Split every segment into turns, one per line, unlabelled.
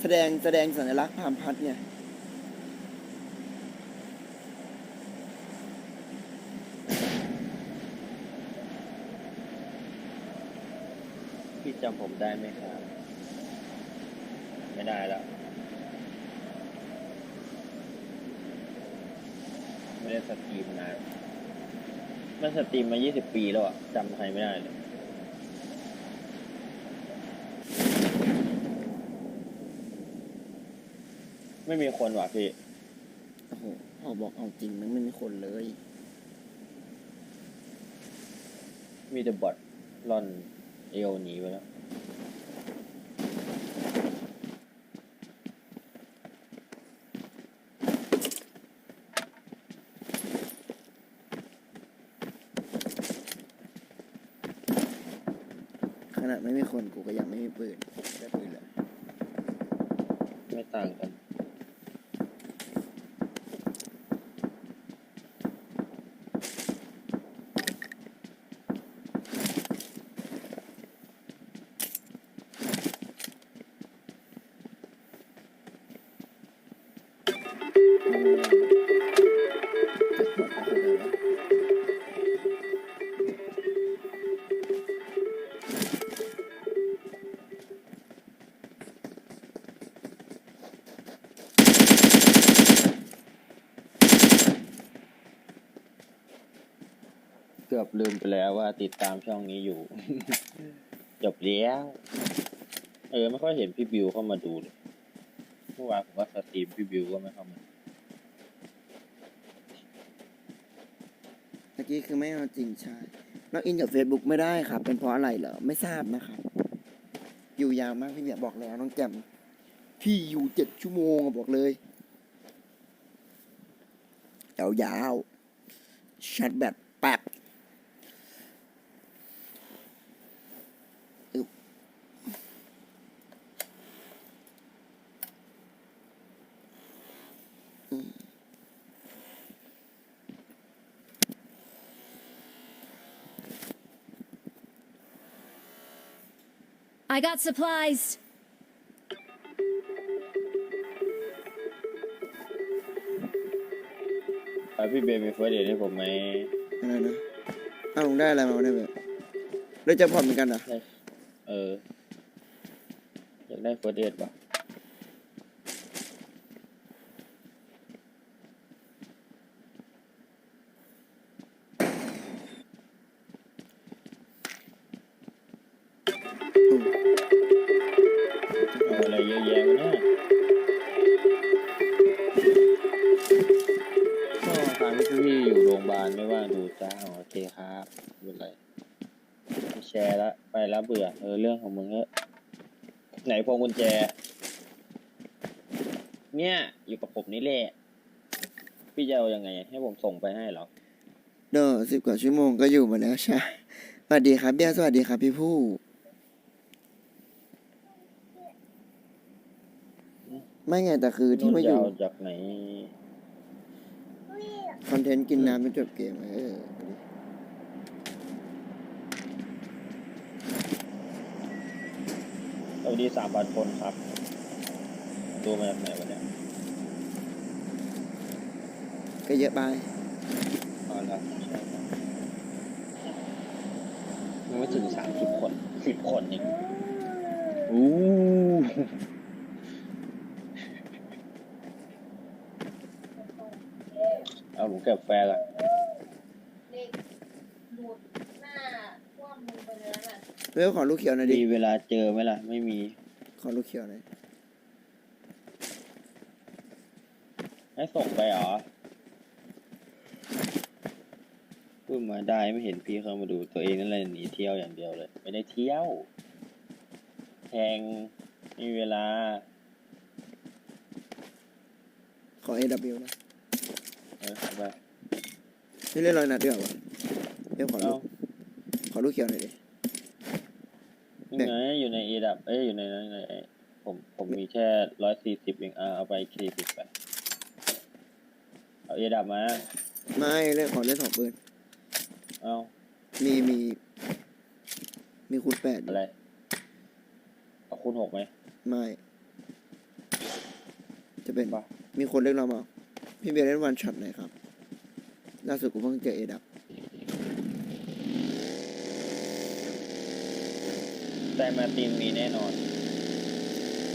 แสดงแสดงสัญลักษณ์พามพัดไง
พี่จำผมได้ไหมครับ ไม่ได้แล้ว ไม่ได้สตรีมนานไม่สตรีมมา 20 ปีแล้วอะจำใครไม่ได้เลย ไม่มีคนว่ะพี่
โอ้โหพ่อบอกเอาจริงมันไม่มีคนเลย
มีแต่บอทร่อนเอวหนีไปแล้ว
ขนาดไม่มีคนกูก็ยังไม่มีปืนได้ปืนแล้ว
ไม่ต่างกัน วว่าติดตามช่องนี้อยู่ จบแล้ว เออ ไม่ค่อยเห็นพี่บิวเข้ามาดูเลยเมื่อวานผมว่าสตรีมพี่บิวก็ไม่เข้ามา
เมื่อกี้คือไม่เอาจริงใช่ล็อกอินกับ Facebook ไม่ได้ครับ เป็นเพราะอะไรเหรอ ไม่ทราบนะครับ อยู่ยาวมากพี่เนี่ยบอกแล้วน้องแจ่มพี่อยู่เจ็ดชั่วโมงอะบอกเลยยาวยาวๆชัดแบตแป๊บ
I got supplies.
เออพี่เบย์มีเฟิร์สเดทให้ผมไหม
อะไรนะเอาลุงได้อะไรมาวะเนี่ยแบบได้จะผ่อนเหมือนกันเหรอ
ได้เอออ พี่จะเอายังไง ให้ผมส่งไปให้เหรอ
เด้อสิบกว่าชั่วโมงก็อยู่มาแล้วใช่สวัสดีครับเบียร์สวัสดีครับพี่ผู้ ไม่ไงแต่คือที่มาอยู่
จะเจากไหน
คอนเทนต์กินน้ำเป็นจบเกมเออ
สวัสดีสามพันคนครับ ดูมาจากไหนวะเนี่ย
ก็เยอะไป
อ๋อแล้วใช่ครับยังไม่ถึงสามสิบคนสิบคนเองอู้เอาผมเก็บแฟร์ละ
เด็กดูดหน้าท่วมมึงไปเลยน่ะ
เร็วขอลูกเขียวหน่อยดิ
มีเวลาเจอไหมล่ะ ไม่มี
ขอลูกเขียวหน่อย
ให้ส่งไปเหรอ พูดมาได้ไม่เห็นพี่เข้ามาดูตัวเองนั่นแหละหนีเที่ยวอย่างเดียวเลย ไม่ได้เที่ยวแทงไม่มีเวลา
ขอ AW นะ
เออไป
นี่เล่นรอยนัดด้วยเหรอวะเร็วขอลู
เอา
กขอลูกเขียวหน่อยดิ
ยังไงอยู่ในเอดับเอ้ยอยู่ในนั้นในผมผมมีแค่ร้อยสี่สิบเองอะเอาไปสี่สิบไป เอาเอดับมา
ไม่เล่นขอเล่นสองปืน
เอา
มีมีมีคูณแปดอยู่
อะไรเอาคูณหกไหม
ไม่ จะเป็น
ปะ
มีคนเรียกเรามาพี่เบียร์เล่นวันช็อตไหนครับล่าสุดกูเพิ่งเจอเอดับ
แต่มาตินมีแน่นอน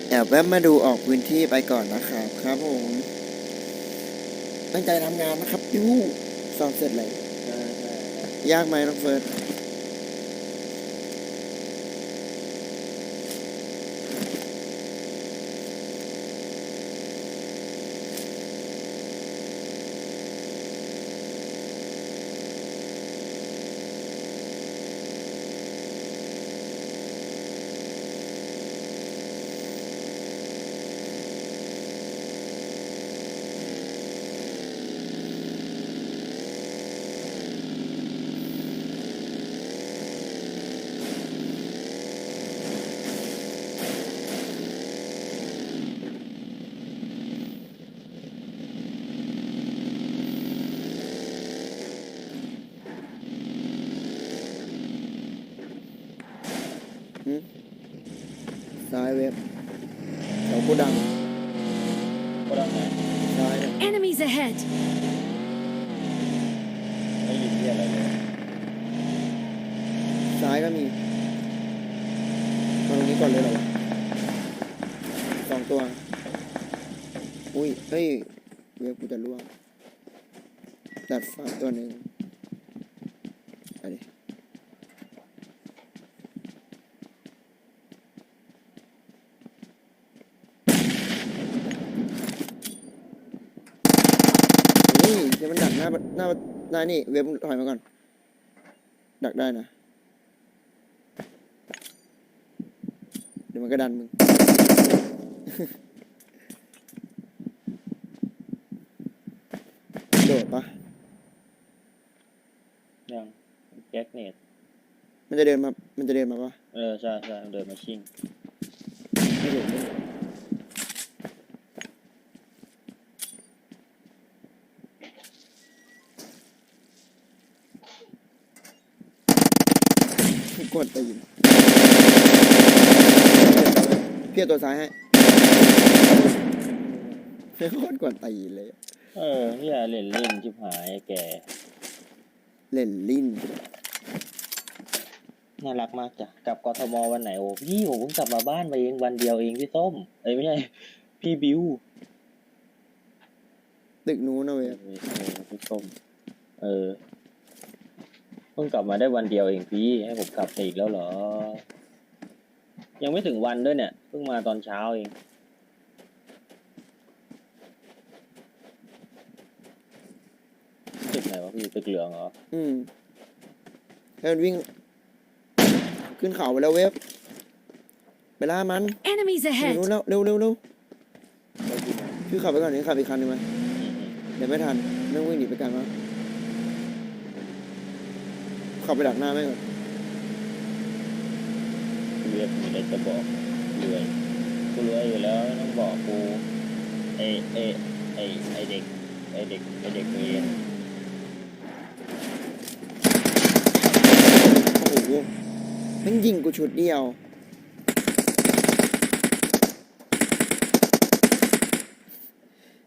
แอบแวบมาดูออกพื้นที่ไปก่อนนะครับ ครับผม ตั้งใจทำงานนะครับยูสอบเสร็จเลย
ใช่ใช่
ยากไหมน้องเฟิร์ส เว็บแถวโกดัง
ก็ต้องไง
ซ้ายเนี่ย
Enemies ahead!
ไม่ยินที่อะไรเลย
ซ้ายก็มีมาตรงนี้ก่อนเลยเหรอวะสองตัว อุ้ยเฮ้ยเว็บกูจะล่วงดัดฟ้าตัวหนึ่งไปดินี่เดี๋ยวมั นดักหน้าหน้าหน้านี่เว็บถอยมาก่อน ดักได้นะ เดี๋ยวมันก็ดันมึง โดดปะ
ยังแจ็คเนต
มันจะเดินมา มันจะเดินมาปะ
เออ ใช่ใช่เดินมาชิ่ง
ไม่เดินไม่เดิน กดไปยิงเพี้ยตัวซ้ายให้ไม่โคตรกดตีเลย
เออพี่อาเล่นเล่นชิบหายไอ้แก
เล่นลิ้น
น่ารักมากจ้ะกลับกทมวันไหนโอ้พี่ผมเพิ่งกลับมาบ้านมาเองวันเดียวเองพี่ส้มเอ้ยไม่ใช่พี่บิว
ตึกนู้นนะเว้ย
เออเออพี่ส้มเออเพิ่งกลับมาได้วันเดียวเองพี่ ให้ผมกลับไปอีกแล้วเหรอ ยังไม่ถึงวันด้วยเนี่ย เพิ่งมาตอนเช้าเอง ตึกไหนวะพี่ ตึกเหลืองเหรอ
อืมแล้วมันวิ่ง ขึ้นเขาไปแล้วเว็บ ไปล่ามัน
Enemies
อยู่
ahead!
นู้นแล้วเร็วเร็วเร็ว
ได้ยินไหม
พี่ขับไปก่อนนี่ขับอีกคันหนึงไหม
อืมอืม
เดี๋ยวไม่ทันไม่ต้องวิ่งหนีไปกันมั้ง ขับไปดักหน้าแม่งก่อน
เรียกมีอะไรจะบอกรวยกูรวยอยู่แล้วไม่ต้องบอกกูไอไอไอไอเด็กไอเด็กไอเด็กเรียน
โอ้โหแม่งยิงกูชุดเดียว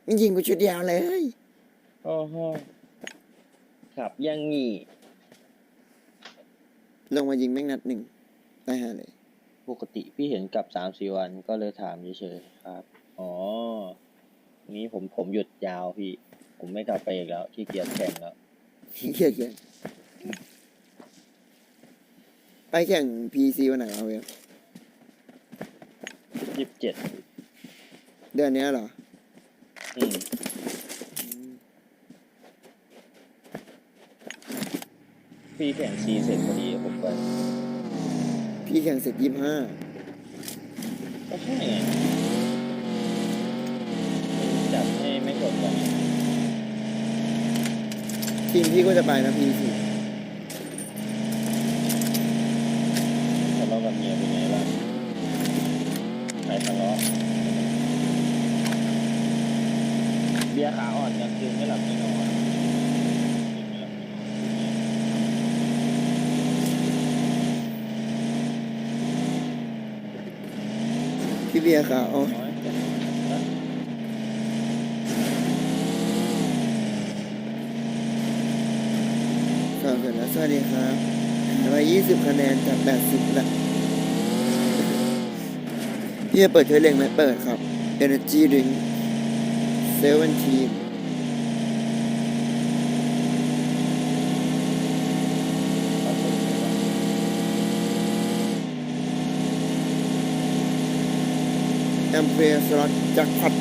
แม่งยิงกูชุดเดียวเลย
โอ้โหขับอยังงี้
ลงมายิงแม่งนัดหนึ่งได้หาเลย
ปกติพี่เห็นกลับสามสี่วันก็เลยถามเฉยๆครับ อ๋อ นี้ผมผมหยุดยาวพี่ ผมไม่กลับไปอีกแล้วที่เกียจแข่งแล้ว
เฮียเฮียไปแข่ง PC วันไหนเอาเว้ย
ยี่สิบเจ็ด
เดือนเนี้ยเหรอ
อืม พี่แข่งซีเสร็จพอดีผมไป
พี่แข่งเสร็จยี่ห้า
ก็ใช่ไงจับให้ไม่กดกัน
ทีมพี่ก็จะไปนะ PC
ทะเลาะกับเมียเป็นไงบ้างใครทะเลาะเบียร์ขาอ่อนกลางคืนไม่หลับไม่นอน
พี่เบียร์
ขาว
ขอบเสร็จแล้วสวัสดีครับทำไมยี่สิบคะแนนจากแปดสิบละพี่จะเปิดเทเลงไหมเปิดครับเอเนจีดิงเซเว่นทีม เวสลอตจักพัด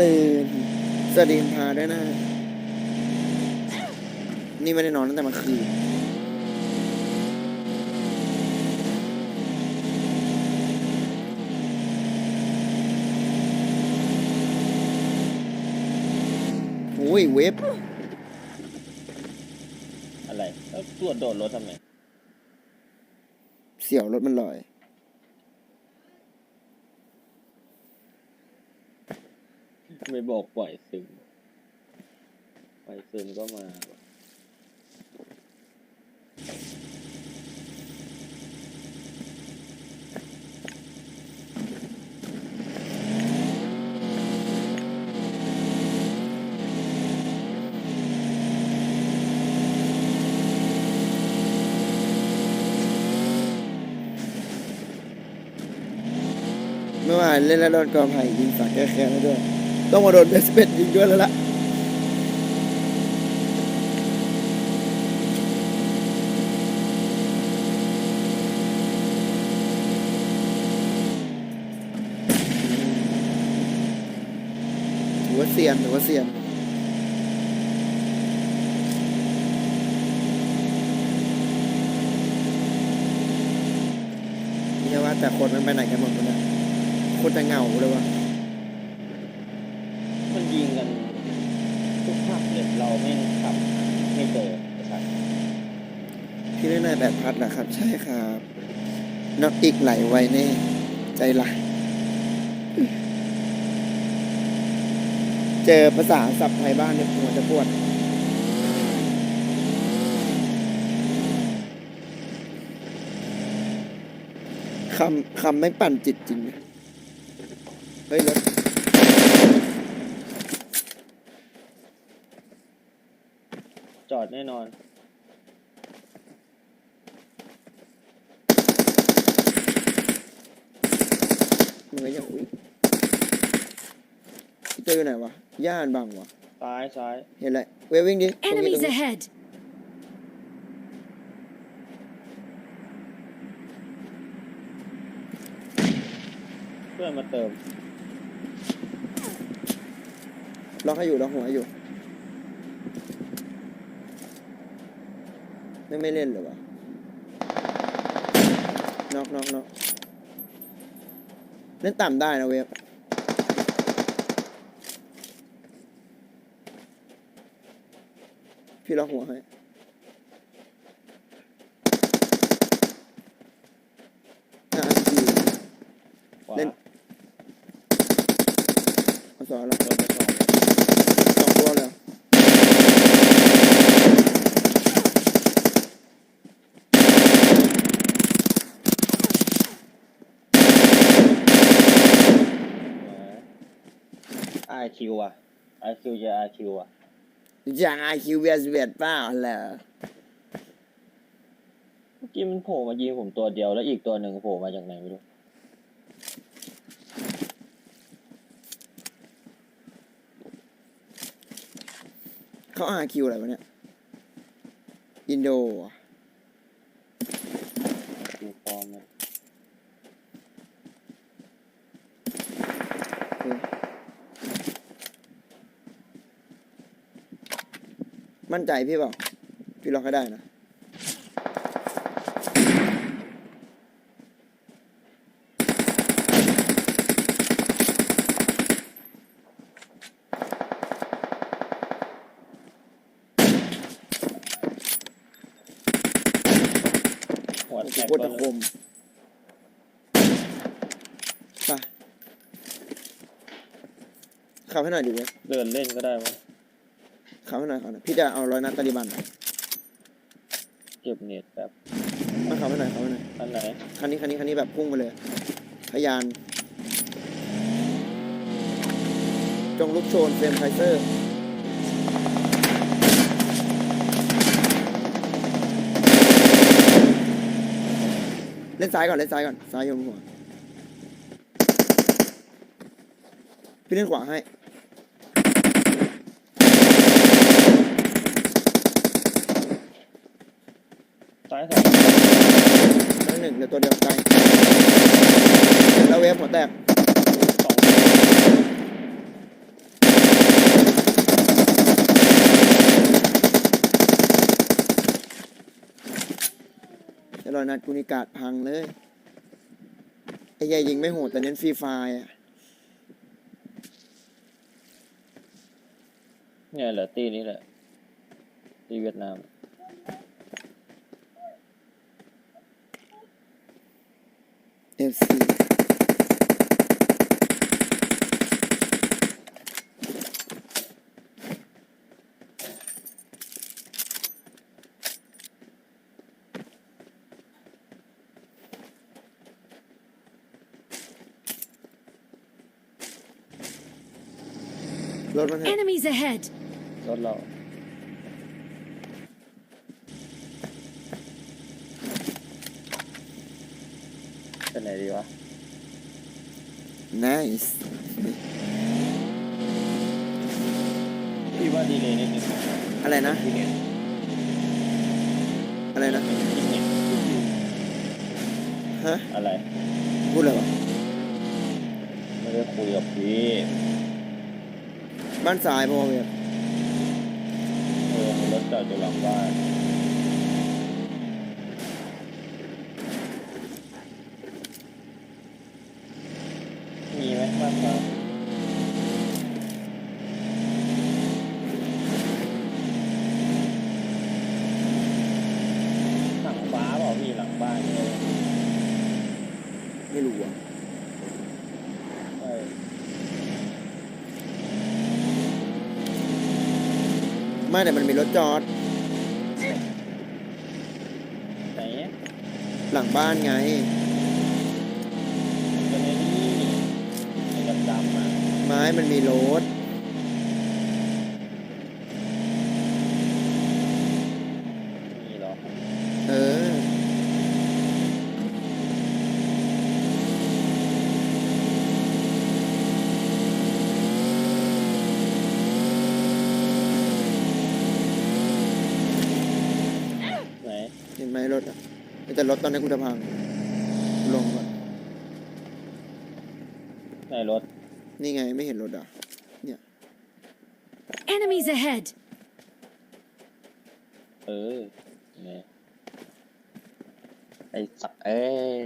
ตื่นสวัสดีคุณพาด้วยนะ นี่ไม่ได้นอนตั้งแต่เมื่อคืนโอ้ยเว็บ
อะไรแล้วตัวโดดรถทำไม
เสี่ยวรถมันลอย
ไม่บอกปล่อยซึมปล่อยซึมก็มา
เมื่อวานเล่นแล้วโดนกอไผ่ยิงฝากแก้แค้นแล้วด้วย ต้องมาโดนเบสเปดยิงด้วยแล้วล่ะถือว่าเซียนถือว่าเซียนไม่ใช่ว่าแต่คนมันไปไหนกันหมดเลยโคตรจะเหงาเลยวะ
มันยิงกันทุกภ ราไม่ขับไม่เจอไอ้สัตว์
พี่เล่นนายแบบพัดเหรอครับ ใช่ครับน็อกอีกไหลไวแน่ ใจละเจอภาษาศัพท์ไทยบ้านเนี่ยหัวจะปวด คำคำไม่งปั่นจิตจริงนะเฮ้ยรถ
จอ ดแน่นอน
มันก็ยังอุ้ยเจออยู่ไหนวะ ย่านบังวะ
ซ้ายซ้าย
เห็นไรเวฟวิ่งดิตรงนี้ตรง
Enemies
นี้
ahead!
เพื่อนมาเติม
ล็อกให้อยู่ล็อกหัวให้อยู่ ไม่ไม่เล่นเลยวะน็อกน็อกน็อกเล่นต่ำได้นะเวฟพี่ล็อกหัวให้อะสี่
ขวา
เล่นเอาสองละ
โดนไปสอง
สองตัวเลยเหรอ
ไอคิวอะไอคิวจะไอคิวอะ
อย่างไอคิวเวียสเวียดเปล่าเหรอ
เมื่อกี้มันโผล่มายิงผมตัวเดียวแล้วอีกตัวหนึ่งโผล่มาจากไหนไม่รู้
เขาอาคิวอะไรวะเนี่ย อินโดอะ
คิว มั่น
ใจพี่เปล่า พี่ล็อกให้ได้นะ หัวแตกโคตรจคมไปขับให้หน่อยดิเว้ย
เดินเล่นก็ได้ไหม
ขับให้หน่อยขับให้หน่อยพี่จะเอาร้อยนัดตาลิบัน
เก็บเน็ตแบบ
มาขับให้หน่อยขับให้หน่อย
อันไหน
คันนี้คันนี้คันนี้แบบพุ่งไปเลยพยาน จงลุกโชนเฟรมไคเซอร์เล่นซ้ายก่อนเล่นซ้ายก่อนซ้ายโยมหัวพี่เล่นขวาให้
ซ้ายสอง
นั่นหนึ่งเดี๋ยวตัวเดียวตายแล้วเวฟหัวแตก
สอง
เดี๋ยวรอยนัดกูนิกาดพังเลย ไอ้ใหญ่ยิงไม่โหดแต่เน้นฟรีไฟร์อะ
เนี่ยแหละตีนี้แหละ ตีเวียดนาม
เอฟซีรถมันเห็น
Enemies ahead!
รถเราเป็น ไหนดีวะ
nice
พี่ว่าดีเลยนิดนึง
อะไรนะ
พี่เน็ต
อะไรนะ
พี่เน็ต
ฮะ
อะไร
พูดเลยวะ
ไม่ได้คุยกับพี่
บ้านซ้ายพอเวฟ
เออมีรถจอดอยู่หลังบ้านมีไหมบ้านฟ้าหลังฟ้าเปล่าพี่หลังบ้านเนี่ย
ไม่รู้อะ
ใช่
ไม่แต่มันมี รถจอด
ไหนอะ
หลังบ้านไง
มันเป็นไอ้นี่ไอ้ดำๆอะ
ไม้มันมีรถ
มีเหรอ
เออ
ไหน
เห็นไหมรถอะ แต่รถตอนนี้กูจะพังลงก่อน
ไหนรถ
นี่ไงไม่เห็นรถอะ
Enemies ahead!
เออไหนไอ้สักเอ้ย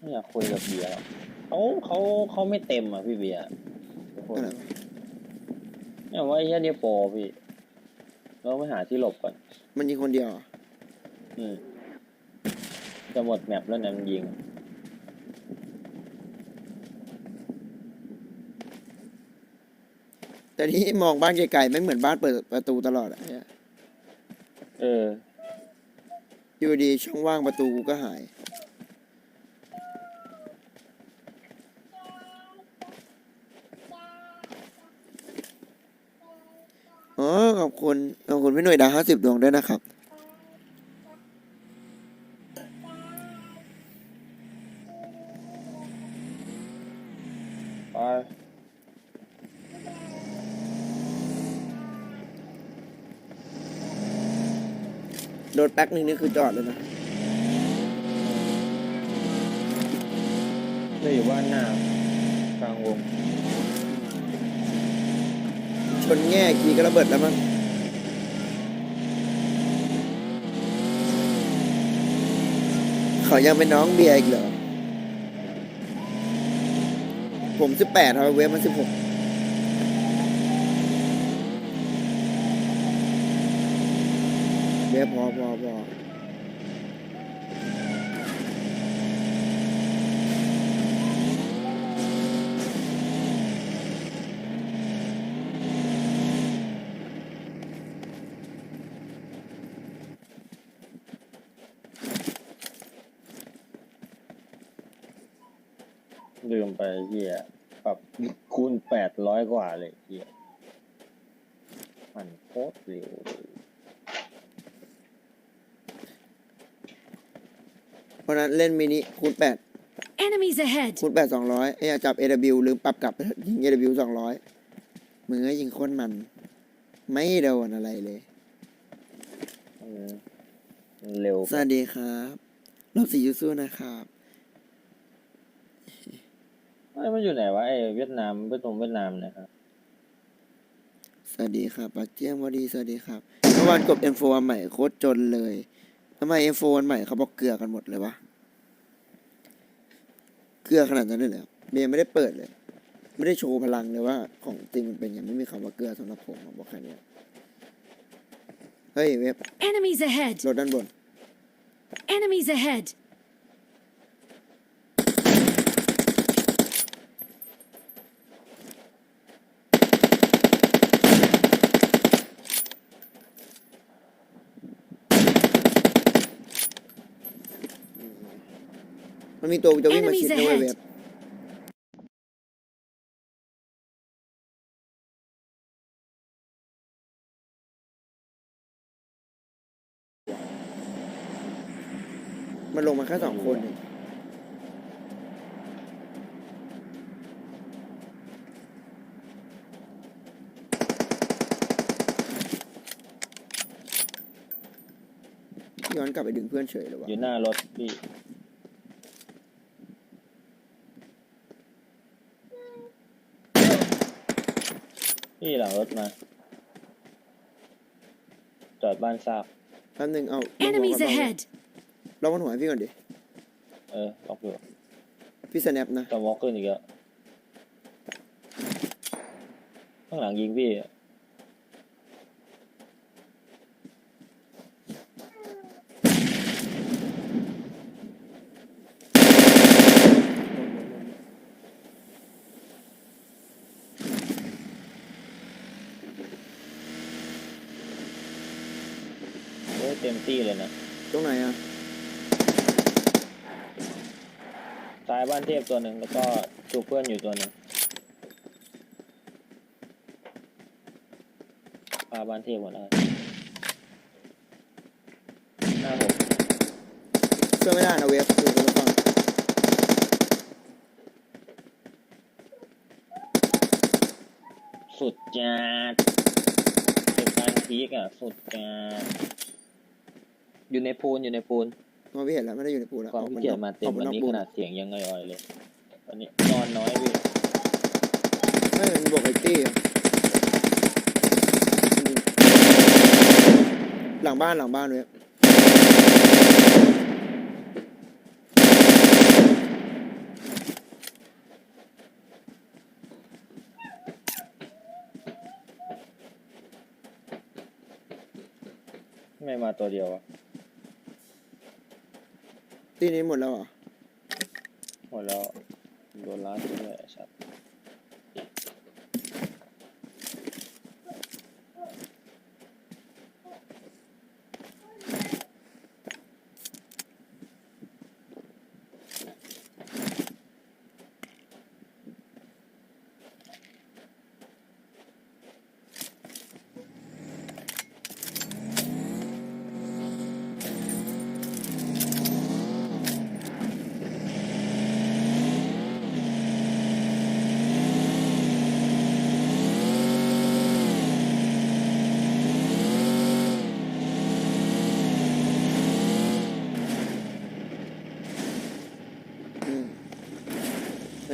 ไม่อยากคุยกับเบียร์หรอกเขาเขาเขาไม่เต็มอะพี่เบียร์ทุกคน
อะไรวะ
เนี่ยว่าไอ้เหี้ยเนี่ยโปรพี่เราไปหาที่หลบก่อน
มันยิงคนเดียวอะ
อื มจะหมดแมปแล้วเนี่ยมันยิง
แต่ที่มองบ้านไกลๆไม่งเหมือนบ้านเปิดประตูตลอดอะเนี่ย
เออ
อยู่ดีช่องว่างประตูกูก็หาย อ๋อขอบคุณขอบคุณพี่หน่วยดาวห้าสิบดวงด้วยนะครับ
ไป
โดนแป๊กหนึ่งนี่คือจอดเลยนะ
จะอยู่บ้านหน้ากลางวง
ชนแง่กีก็ระเบิดแล้วมั้งเขายังเป็นน้องเบียร์อีกเหรอ ผมสิบแปดทอยเวฟมันสิบหก ดี๋พอพอพอ
ลืมไปเหี้ยปรับคูณแปดร้อยกว่าเลยเหี้ยมันโคตรเร็ว
ราะฉะนั้นเล่นมินิคูณแปด
Enemies ahead!
คูณแปดสองร้อยไอ้ยจับ AW ลืมปรับกลับไปยิง AW สองร้อยมือยิงโคตรมัน ไม่โดนอะไรเลย
มันมันเร็ว
สวัสดีครับเราสียูซูนะครับ
ไอ้ยมันอยู่ไหนวะไอ้เวียดนามเวียดนามเวียดนามนะครับ
สวัสดีครับปักเจียงสวัสดีสวัสดีครับเมื่อวานกด M4 อันใหม่โคตรจนเลย ทำไม M4 อันใหม่เขาบอกเกลือกันหมดเลยวะ เกลือขนาดนั้นเลยเหรอเบียร์ไม่ได้เปิดเลย ไม่ได้โชว์พลังเลยว่า ของจริงมันเป็นอย่างไม่มีคำว่าเกลือสำหรับผมผมบอกแค่เนี้ยเฮ้ยเว็บ
Enemies ahead!
รถด้านบน
Enemies ahead!
มันมีตัวจะวิ่งมาชิด
Enemies
ด้วย
ahead
เว็บมันลงมาแค่สองคนเองย้อนกลับไปดึงเพื่อนเฉยเลยวะ
อยู่หน้ารถพี่ พี่หลังรถมา จอดบ้านทราบ
แป๊บนึงเอาลงหัว
Enemies
ก่อน
ahead!
ลองบนหัวให้พี่ก่อนดิ
เออล็อกอยู่
พี่สแนปนะ
จะวอล์กขึ้นอีกแล้วข้างหลังยิงพี่อะ โอ้ยเต็มที่เลยนะ
ตรงไหนอะ
ซ้ายบ้าน เทพตัวหนึ่งแล้วก็จูบเพื่อนอยู่ตัวหนึ่งพาบ้านเทพหมดแล้วหน้าผม
เชื่อไม่ได้นะเว็บอยู่คนละฝั่ง
สุดจัดเป็นการพีกอะ สุดจัดอยู่ในพูนอยู่ในพูน
ม องพี่เห็นแล้วไม่ได้อยู่ในปูแล้ว
ความ
ออก
ขี้เกียจมาเต็ม
ออก
วัน
นอก
นี้
ปู
ขนาดเสียงยังง่อยๆเลยวันนี้นอนน้อยพี่
ไม่มันบอกไอ้ตี้อะหลังบ้านหลังบ้านเว็บ
ไม่มาตัวเดียวอะ
ตีนี้หมดแล้วเหรอ
หมดแล้วโดนล้าด้วย
ชัด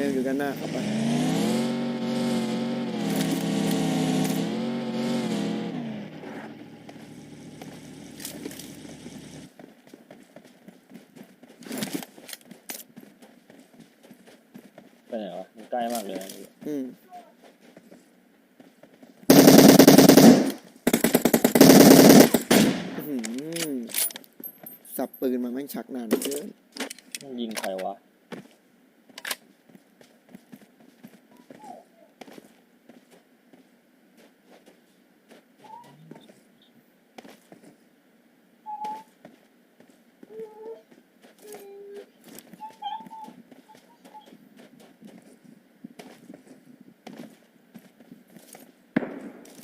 เว็บอยู่ด้านหน้าเข้าไป
ไปไหนวะมันใกล้มากเลยนะพี่
อืมอื้อหือสับปืนมาแม่งชักนานเกิน
มันยิงใครวะ
หือเห็น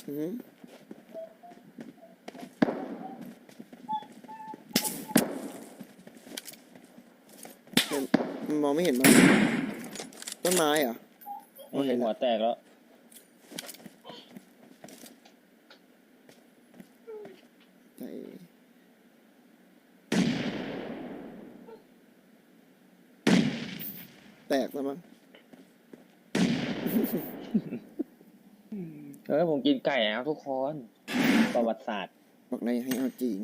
มันมองไม่เห็นมั้งต้นไม้เหรอโอเค
หัวแตกแล้ว
ใจแตกแล้วมั้ง
เออผมกินไก่แล้วทุกคน ประวัติศาสตร์
บอกเลยให้เอาจริง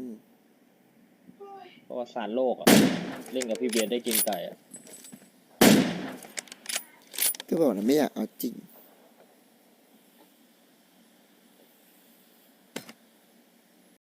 ประวัติศาสตร์โลกอะเล่นกับพี่เบียร์ได้กินไก่อะ
ก็บอกแล้วไม่อยากเอาจริง